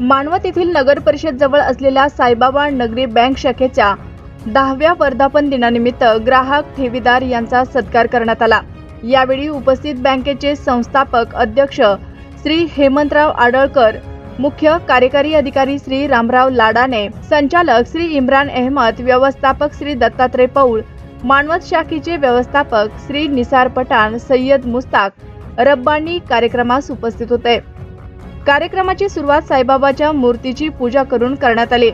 मानवत येथील नगर परिषद जवळ असलेल्या साईबाबा नगरी बँक शाखेच्या दहाव्या वर्धापन दिनानिमित्त ग्राहक ठेवीदार यांचा सत्कार करण्यात आला. यावेळी उपस्थित बँकेचे संस्थापक अध्यक्ष श्री हेमंतराव आडळकर मुख्य कार्यकारी अधिकारी श्री रामराव लाडाने संचालक श्री इम्रान अहमद व्यवस्थापक श्री दत्तात्रय पौळ मानवत शाखेचे व्यवस्थापक श्री निसार पठाण सय्यद मुस्ताक रब्बानी कार्यक्रमास उपस्थित होते. कार्यक्रमाची सुरुवात साईबाबाच्या मूर्तीची पूजा करून करण्यात आली.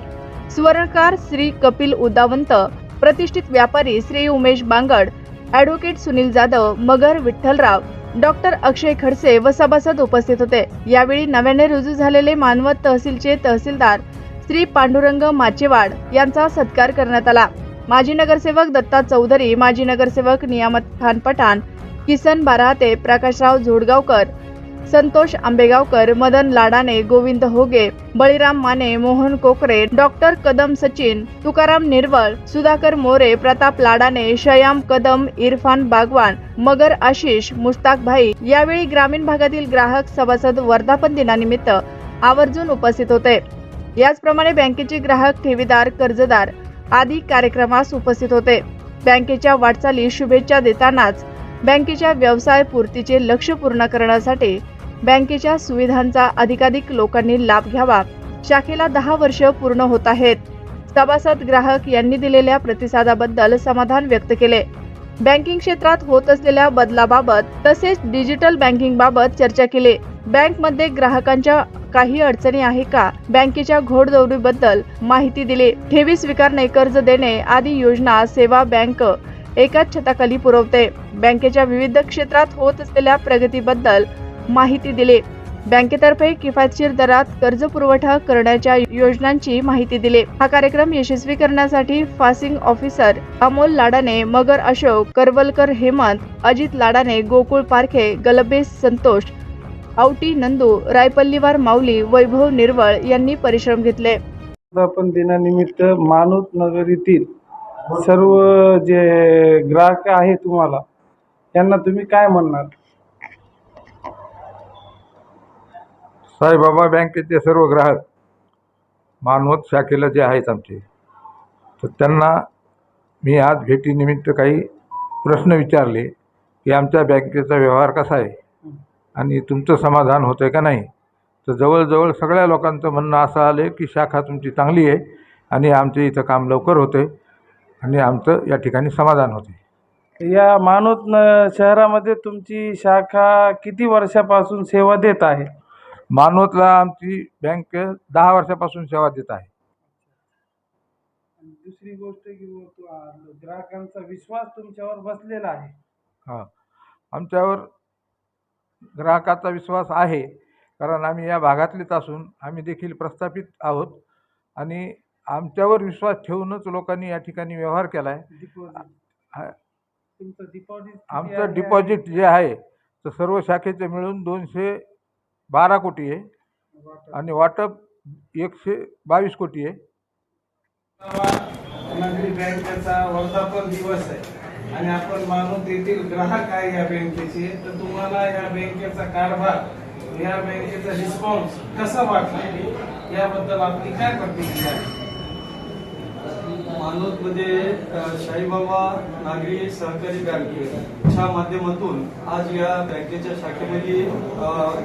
सुवर्णकार श्री कपिल उदावंत प्रतिष्ठित व्यापारी श्री उमेश बांगड ॲडव्होकेट सुनील जाधव मगर विठ्ठलराव डॉक्टर अक्षय खडसे व सभासद उपस्थित होते. यावेळी नव्याने रुजू झालेले मानवत तहसीलचे तहसीलदार श्री पांडुरंग माचेवाड यांचा सत्कार करण्यात आला. माजी नगरसेवक दत्ता चौधरी माजी नगरसेवक नियामत खान पठाण किसन बाराहते प्रकाशराव झोडगावकर संतोष आंबेगावकर मदन लाडाने गोविंद होगे बळीराम माने मोहन कोकरे डॉक्टर कदम सचिन तुकाराम निर्वळ सुधाकर मोरे प्रताप लाडाने शयाम कदम इरफान बागवान मगर आशिष मुश्ताक भाई यावेळी ग्रामीण भागातील ग्राहक सभासद वर्धापन दिनानिमित्त आवर्जून उपस्थित होते. याचप्रमाणे बँकेचे ग्राहक ठेवीदार कर्जदार आदी कार्यक्रमास उपस्थित होते. बँकेच्या वाटचाली शुभेच्छा देतानाच बँकेच्या व्यवसाय पूर्तीचे लक्ष पूर्ण करण्यासाठी बँकेच्या सुविधांचा अधिकाधिक लोकांनी लाभ घ्यावा. शाखेला दहा वर्ष पूर्ण होत आहेत. सभासद ग्राहक यांनी दिलेल्या प्रतिसादाबद्दल समाधान व्यक्त केले. बँकिंग क्षेत्रात होत असलेल्या बदलाबाबत तसेच डिजिटल बँकिंग बाबत चर्चा केली. बँकमध्ये ग्राहकांच्या काही अडचणी आहे का? बँकेच्या घोडदौडीबद्दल माहिती दिली. ठेवी स्वीकारणे कर्ज देणे आदी योजना सेवा बँक एकाच छताखाली पुरवते. बँकेच्या विविध क्षेत्रात होत असलेल्या प्रगतीबद्दल माहिती दिली. बँकेतर्फे किफायतशीर दरात कर्ज पुरवठा करण्याच्या योजनांची माहिती दिली. हा कार्यक्रम यशस्वी करण्यासाठी फासिंग ऑफिसर अमोल लाडाने मगर अशोक करवलकर हेमंत अजित लाडाने गोकुळ पारखे गलबे संतोष औटी नंदू रायपल्लीवार माऊली वैभव निर्वळ यांनी परिश्रम घेतले. वर्धापन दिनानिमित्त मानूत नगर येथील सर्व जे ग्राहक आहे तुम्हाला त्यांना तुम्ही काय म्हणणार? साईबाबा बँकेचे सर्व ग्राहक मानवत शाखेला जे आहेत आमचे तर त्यांना मी आज भेटीनिमित्त काही प्रश्न विचारले की आमच्या बँकेचा व्यवहार कसा आहे? आणि तुमचं समाधान होतं आहे का नाही? तर जवळजवळ सगळ्या लोकांचं म्हणणं असं आलं की शाखा तुमची चांगली आहे आणि आमचं इथं काम लवकर होतं आहे आणि आमचं या ठिकाणी समाधान होते या मानोत न शहरामध्ये तुमची शाखा किती वर्षापासून सेवा देत आहे? मानवतला आमची बँक दहा वर्षापासून सेवा देत आहे. दुसरी गोष्ट की ग्राहकांचा विश्वास तुमच्यावर बसलेला आहे. हां. आमच्यावर ग्राहकाचा विश्वास आहे कारण आम्ही या भागातलेच असून आम्ही देखील प्रस्थापित आहोत. आणि आमच्यावर विश्वास ठेवूनच लोकांनी या ठिकाणी व्यवहार केला आहे आमचं डिपॉझिट जे आहे तर सर्व शाखेचे मिळून दोनशे बारा कोटी आहे. आणि वाटप एकशे बावीस कोटी आहे. नगरी बँकेचा वर्धापन दिवस आहे. आणि आपण मानून येथील ग्राहक आहे या बँकेचे. तर तुम्हाला या बँकेचा कारभार या बँकेचा रिस्पॉन्स कसा वाटला? याबद्दल आपली काय प्रतिक्रिया आहे? मानवतमध्ये साईबाबा नागरी सहकारी बँकेच्या माध्यमातून आज या बँकेच्या शाखेमध्ये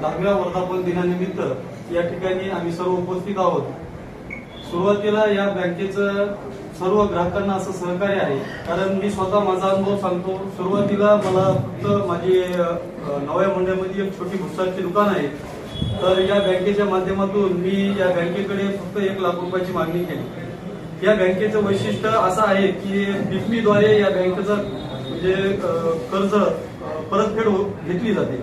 दहाव्या वर्धापन दिनानिमित्त या ठिकाणी आम्ही सर्व उपस्थित आहोत. सुरुवातीला या बँकेचं सर्व ग्राहकांना असं सहकार्य आहे कारण मी स्वतः माझा अनुभव सांगतो. सुरुवातीला मला फक्त माझी नव्या मंडळामध्ये एक छोटी भुसाची दुकान आहे. तर या बँकेच्या माध्यमातून मी या बँकेकडे फक्त एक लाख रुपयाची मागणी केली. या बँकेचं वैशिष्ट्य असं आहे की बिकमीद्वारे या बँकेचं म्हणजे कर्ज परतफेड हो-, घेतली जाते.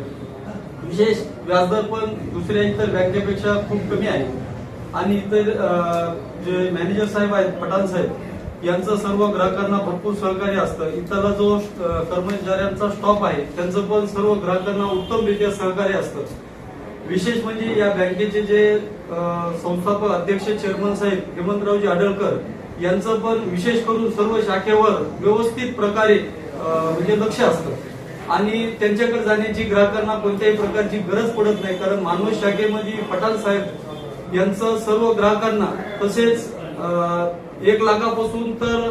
विशेष व्याजदर पण दुसऱ्या इतर बँकेपेक्षा खूप कमी आहे. आणि इतर जे मॅनेजर साहेब आहेत पठाण साहेब यांचं सर्व ग्राहकांना भरपूर सहकार्य असतं. इतरला जो कर्मचाऱ्यांचा स्टॉप आहे त्यांचं पण सर्व ग्राहकांना उत्तमरित्या सहकार्य असतं. विशेष म्हणजे या बँकेचे जे संस्थापक अध्यक्ष चेअरमन साहेब हेमंतरावजी आडळकर यांचं पण विशेष करून सर्व शाखेवर व्यवस्थित प्रकारे म्हणजे लक्ष असतं. आणि त्यांच्याकडे जाण्याची ग्राहकांना कोणत्याही प्रकारची गरज पडत नाही. कारण मानव शाखेमध्ये पठाण साहेब यांचं सर्व ग्राहकांना तसेच एक लाखापासून तर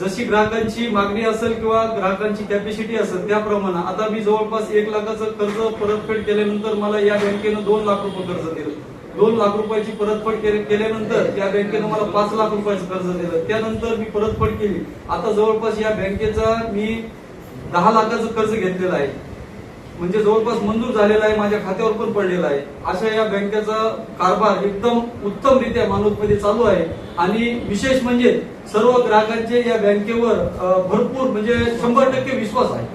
जशी ग्राहकांची मागणी असेल किंवा ग्राहकांची कॅपॅसिटी असेल त्याप्रमाणे आता मी जवळपास एक लाखाचं कर्ज परतफेड केल्यानंतर मला या बँकेनं दोन लाख रुपये कर्ज दिलं. दोन लाख रुपयाची परतफेड केल्यानंतर या बँकेनं मला पाच लाख रुपयाचं कर्ज दिलं. त्यानंतर मी परतफेड केली. आता जवळपास या बँकेचा मी दहा लाखाचं कर्ज घेतलेलं आहे. म्हणजे जवळपास मंजूर झालेला आहे माझ्या खात्यावर पण पडलेला आहे. अशा या बँकेचा कारभार एकदम उत्तमरित्या माणूसमध्ये चालू आहे. आणि विशेष म्हणजे सर्व ग्राहकांचे या बँकेवर भरपूर म्हणजे शंभर टक्के विश्वास आहे.